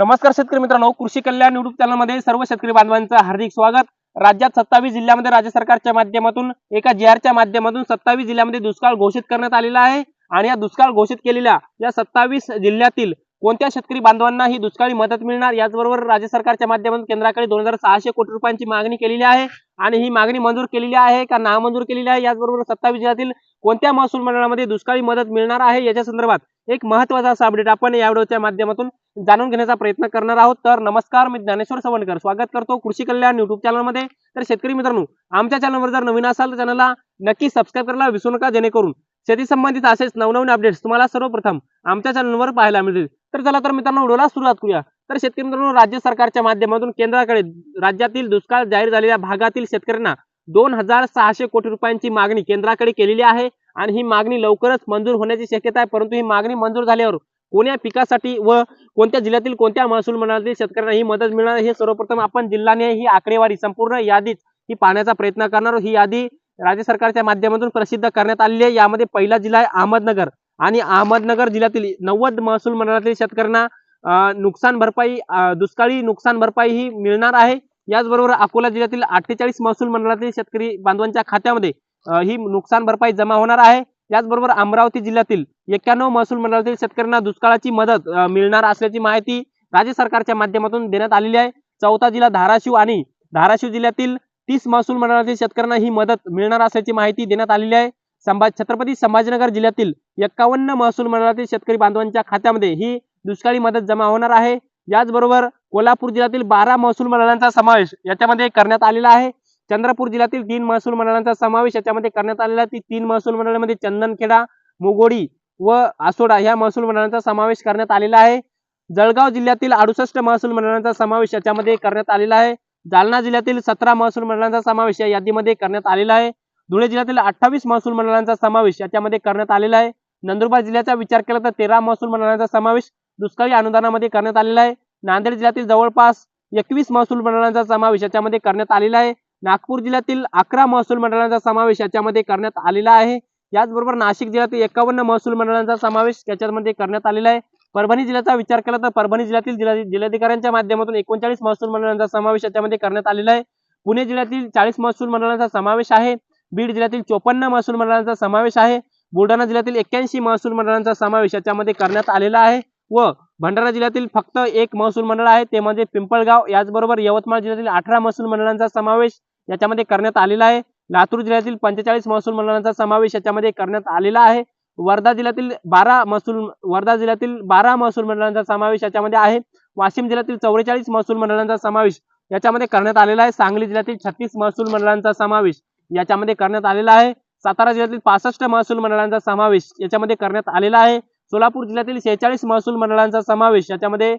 नमस्कार शेतकरी मित्रांनो कृषी कल्याण युट्यूब चॅनलमध्ये सर्व शेतकरी बांधवांचं हार्दिक स्वागत. राज्यात सत्तावीस जिल्ह्यामध्ये राज्य सरकारच्या माध्यमातून एका जी आरच्या माध्यमातून सत्तावीस जिल्ह्यामध्ये दुष्काळ घोषित करण्यात आलेला आहे. आणि या दुष्काळ घोषित केलेल्या या सत्तावीस जिल्ह्यातील कोणत्या शेतकरी बांधवांना ही दुष्काळी मदत मिळणार? याचबरोबर राज्य सरकारच्या माध्यमातून केंद्राकडे दोन हजार सहाशे कोटी रुपयांची मागणी केलेली आहे. आणि ही मागणी मंजूर केलेली आहे का नामंजूर केलेली आहे? याचबरोबर सत्तावीस जिल्ह्यातील कोणत्या महसूल मंडळामध्ये दुष्काळी मदत मिळणार आहे? याच्या संदर्भात एक महत्त्वाचा असा अपडेट आपण या व्हिडिओच्या माध्यमातून जाणून घेण्याचा प्रयत्न करणार आहोत. तर नमस्कार मी ज्ञानेश्वर सवणकर स्वागत करतो कृषी कल्याण युट्यूब चॅनलमध्ये तर शेतकरी मित्रांनो आमच्या चॅनलवर जर नवीन असाल तर चॅनलला नक्की सबस्क्राईब करायला विसरू नका जेणेकरून शेती संबंधित असेच नवनवीन अपडेट्स तुम्हाला सर्वप्रथम आमच्या चॅनलवर पाहायला मिळतील. तर चला तर मित्रांनो व्हिडिओला सुरुवात करूया. तर शेतकरी मित्रांनो राज्य सरकारच्या माध्यमातून केंद्राकडे राज्यातील दुष्काळ जाहीर झालेल्या भागातील शेतकऱ्यांना दोन हजार सहाशे कोटी रुपयांची मागणी केंद्राकडे केलेली आहे आणि ही मागणी लवकरच मंजूर होण्याची शक्यता आहे. परंतु ही मागणी मंजूर झाल्यावर कोण्या पिकासाठी व कोणत्या जिल्ह्यातील कोणत्या महसूल मंडळातील शेतकऱ्यांना ही मदत मिळणार हे सर्वप्रथम आपण जिल्हाने ही आकडेवारी संपूर्ण यादीत ही पाहण्याचा प्रयत्न करणार ही यादी राज्य सरकारच्या माध्यमातून प्रसिद्ध करण्यात आलेली आहे. यामध्ये पहिला जिल्हा आहे अहमदनगर. आणि अहमदनगर जिल्ह्यातील नव्वद महसूल मंडळातील शेतकऱ्यांना नुकसान भरपाई दुष्काळी नुकसान भरपाई ही मिळणार आहे. याचबरोबर अकोला जिल्ह्यातील अठ्ठेचाळीस महसूल मंडळातील शेतकरी बांधवांच्या खात्यामध्ये ही नुकसान भरपाई जमा होणार आहे. याचबरोबर अमरावती जिल्ह्यातील एक्क्याण्णव महसूल मंडळातील शेतकऱ्यांना दुष्काळाची मदत मिळणार असल्याची माहिती राज्य सरकारच्या माध्यमातून देण्यात आलेली आहे. चौथा जिल्हा धाराशिव आणि धाराशिव जिल्ह्यातील तीस महसूल मंडळातील शेतकऱ्यांना ही मदत मिळणार असल्याची माहिती देण्यात आलेली आहे. संभाज छत्रपती संभाजीनगर जिल्ह्यातील एक्कावन्न महसूल मंडळातील शेतकरी बांधवांच्या खात्यामध्ये ही दुष्काळी मदत जमा होणार आहे. याचबरोबर कोल्हापूर जिल्ह्यातील बारा महसूल मंडळांचा समावेश याच्यामध्ये करण्यात आलेला आहे. चंद्रपूर जिल्ह्यातील तीन महसूल मंडळांचा समावेश याच्यामध्ये करण्यात आलेला आहे. ती तीन महसूल मंडळामध्ये चंदनखेडा मुगोडी व आसोडा ह्या महसूल मंडळांचा समावेश करण्यात आलेला आहे. जळगाव जिल्ह्यातील अडुसष्ट महसूल मंडळांचा समावेश याच्यामध्ये करण्यात आलेला आहे. जालना जिल्ह्यातील सतरा महसूल मंडळांचा समावेश या यादीमध्ये करण्यात आलेला आहे. धुळे जिल्ह्यातील अठ्ठावीस महसूल मंडळांचा समावेश याच्यामध्ये करण्यात आलेला आहे. नंदुरबार जिल्ह्याचा विचार केला तर तेरा महसूल मंडळांचा समावेश दुष्काळी अनुदानामध्ये करण्यात आलेला आहे. नांदेड जिल्ह्यातील जवळपास एकवीस महसूल मंडळांचा समावेश याच्यामध्ये करण्यात आलेला आहे. नागपूर जिल्ह्यातील अकरा महसूल मंडळांचा समावेश याच्यामध्ये करण्यात आलेला आहे. याचबरोबर नाशिक जिल्ह्यातील एकावन्न महसूल मंडळांचा समावेश याच्यामध्ये करण्यात आलेला आहे. परभणी जिल्ह्याचा विचार केला तर परभणी जिल्ह्यातील जिल्हाधिकाऱ्यांच्या माध्यमातून एकोणचाळीस महसूल मंडळांचा समावेश याच्यामध्ये करण्यात आलेला आहे. पुणे जिल्ह्यातील चाळीस महसूल मंडळांचा समावेश आहे. बीड जिल्ह्यातील चोपन्न महसूल मंडळांचा समावेश आहे. बुलढाणा जिल्ह्यातील एक्क्याऐंशी महसूल मंडळांचा समावेश याच्यामध्ये करण्यात आलेला आहे व भंडारा जिल्ह्यातील फक्त एक महसूल मंडळ आहे. ते म्हणजे पिंपळगाव याचबरोबर यवतमाळ जिल्ह्यातील अठरा महसूल मंडळांचा समावेश याच्यामध्ये करण्यात आलेला आहे. लातूर जिल्ह्यातील पंचेचाळीस महसूल मंडळांचा समावेश याच्यामध्ये करण्यात आलेला आहे. वर्धा जिल्ह्यातील बारा महसूल वर्धा जिल्ह्यातील बारा महसूल मंडळांचा समावेश याच्यामध्ये आहे. वाशिम जिल्ह्यातील चौवेचाळीस महसूल मंडळांचा समावेश याच्यामध्ये करण्यात आलेला आहे. सांगली जिल्ह्यातील छत्तीस महसूल मंडळांचा समावेश याच्यामध्ये करण्यात आलेला आहे. सातारा जिल्ह्यातील पासष्ट महसूल मंडळांचा समावेश याच्यामध्ये करण्यात आलेला आहे. सोलापूर जिल्ह्यातील शेहेचाळीस महसूल मंडळांचा समावेश याच्यामध्ये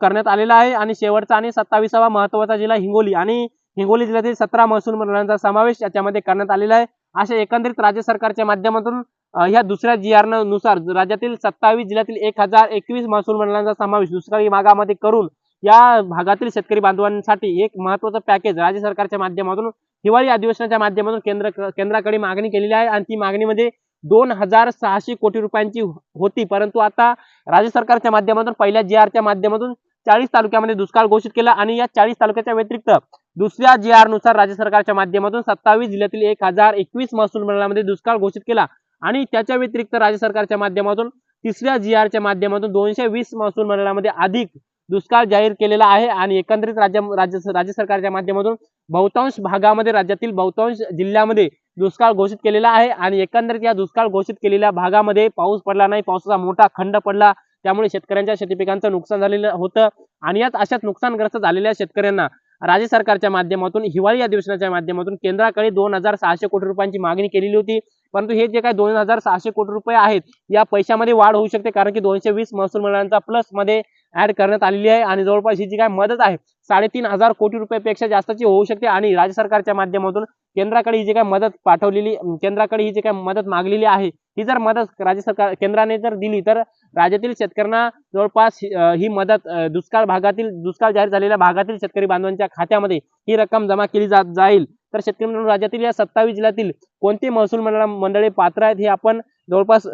करण्यात आलेला आहे. आणि शेवटचा आणि सत्तावीसावा महत्त्वाचा जिल्हा हिंगोली आणि हिंगोली जिल्ह्यातील सतरा महसूल मंडळांचा समावेश याच्यामध्ये करण्यात आलेला आहे. अशा एकंदरीत राज्य सरकारच्या माध्यमातून ह्या दुसऱ्या जी आरनुसार राज्यातील सत्तावीस जिल्ह्यातील एक हजार एकवीस महसूल मंडळांचा समावेश दुष्काळी भागामध्ये करून या भागातील शेतकरी बांधवांसाठी एक महत्वाचं पॅकेज राज्य सरकारच्या माध्यमातून हिवाळी अधिवेशनाच्या माध्यमातून केंद्र केंद्राकडे मागणी केलेली आहे आणि ती मागणीमध्ये दोन हजार सहाशे कोटी रुपयांची हो, होती. परंतु आता राज्य सरकारच्या माध्यमातून पहिल्या जी आरच्या माध्यमातून चाळीस तालुक्यामध्ये दुष्काळ घोषित केला आणि या चाळीस तालुक्याच्या व्यतिरिक्त दुसऱ्या जी आरनुसार राज्य सरकारच्या माध्यमातून सत्तावीस जिल्ह्यातील एक हजार एकवीस महसूल मंडळामध्ये दुष्काळ घोषित केला. आणि त्याच्या व्यतिरिक्त राज्य सरकारच्या माध्यमातून तिसऱ्या जी आरच्या माध्यमातून दोनशे वीस महसूल मंडळामध्ये अधिक दुष्काळ जाहीर केलेला आहे आणि एकंदरीत राज्य राज्य राज्य सरकारच्या माध्यमातून बहुतांश भागामध्ये राज्यातील बहुतांश जिल्ह्यामध्ये दुष्काळ घोषित केलेला आहे आणि एकंदरीत या दुष्काळ घोषित केलेल्या भागामध्ये पाऊस पडला नाही. पावसाचा मोठा खंड पडला. त्यामुळे शेतकऱ्यांच्या शेती पिकांचं नुकसान झालेलं होतं आणि यात अशाच नुकसानग्रस्त झालेल्या शेतकऱ्यांना राज्य सरकारच्या माध्यमातून हिवाळी अधिवेशनाच्या माध्यमातून केंद्राकडे दोन हजार सहाशे कोटी रुपयांची मागणी केलेली होती. परंतु हे जे काय दोन हजार सहाशे कोटी रुपये आहेत या पैशामध्ये वाढ होऊ शकते कारण की दोनशे वीस महसूल मंडळांचा प्लसमध्ये ऍड करण्यात आलेली आहे आणि जवळपास ही जी काय मदत आहे साडेतीन हजार कोटी रुपयापेक्षा जास्तची होऊ शकते आणि राज्य सरकारच्या माध्यमातून केंद्राकडे ही जी काय मदत पाठवलेली केंद्राकडे ही जी काय मदत मागलेली आहे ही जर मदत राज्य सरकार केंद्राने जर दिली तर राज्यातील शेतकऱ्यांना जवळपास ही मदत दुष्काळ भागातील दुष्काळ जाहीर झालेल्या भागातील शेतकरी बांधवांच्या खात्यामध्ये ही रक्कम जमा केली जात जाईल. तर शेतकरी मित्रांनो, राज्यातील या सत्तावीस जिल्ह्यातील कोणते महसूल मंडळा मंडळे पात्र आहेत हे आपण जवळपास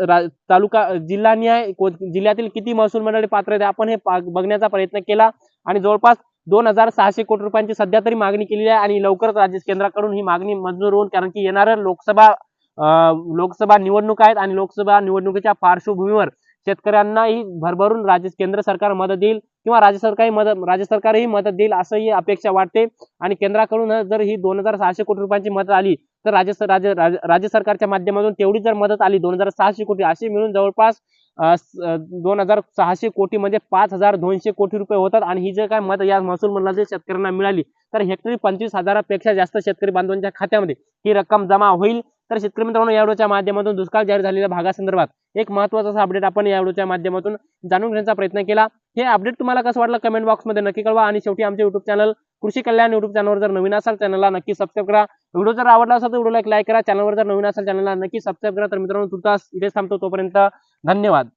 तालुका जिल्हानिहाय जिल्ह्यातील किती महसूल मंडळे पात्र आहेत आपण हे बघण्याचा प्रयत्न केला. आणि जवळपास दोन हजार सहाशे कोटी रुपयांची सध्या तरी मागणी केलेली आहे आणि लवकरच राज्य केंद्राकडून ही मागणी मंजूर होऊन कारण की येणारं लोकसभा लोकसभा निवडणूक आहेत आणि लोकसभा निवडणुकीच्या पार्श्वभूमीवर शेतकऱ्यांनाही भरभरून राज्य केंद्र सरकार मदत देईल किंवा राज्य सरकारही मदत राज्य सरकारही मदत देईल असंही अपेक्षा वाटते. आणि केंद्राकडून जर ही दोन हजार सहाशे कोटी रुपयांची मदत आली तर राज्य राज्य राज्य राज्य सरकारच्या माध्यमातून तेवढी जर मदत आली दोन हजार सहाशे कोटी अशी मिळून जवळपास दोन हजार सहाशे कोटी म्हणजे पाच हजार दोनशे कोटी रुपये होतात. आणि ही जे काय मदत या महसूल मंडळाच्या शेतकऱ्यांना मिळाली तर हेक्टरी पंचवीस हजारापेक्षा जास्त शेतकरी बांधवांच्या खात्यामध्ये ही रक्कम जमा होईल. तर शेतकरी मित्रांनो या व्हिडिओच्या माध्यमातून दुष्काळ जाहीर झालेल्या भागासंदर्भात एक महत्त्वाचा अपडेट आपण या व्हिडिओच्या माध्यमातून जाणून घेण्याचा प्रयत्न केला. हे अपडेट तुम्हाला कसं वाटलं कमेंट बॉक्समध्ये नक्की कळवा आणि शेवटी आमचे युट्यूब चॅनल कृषी कल्याण युट्यूब चॅनलवर जर नवीन असाल चॅनलला नक्की सबस्क्राईब करा. व्हिडिओ जर आवडला असेल तर व्हिडिओला एक लाईक करा. चॅनलवर जर नवीन असेल चॅनलला नक्की सबस्क्राईब करा. तर मित्रांनो तुर्तास इथेच थांबतो तोपर्यंत धन्यवाद.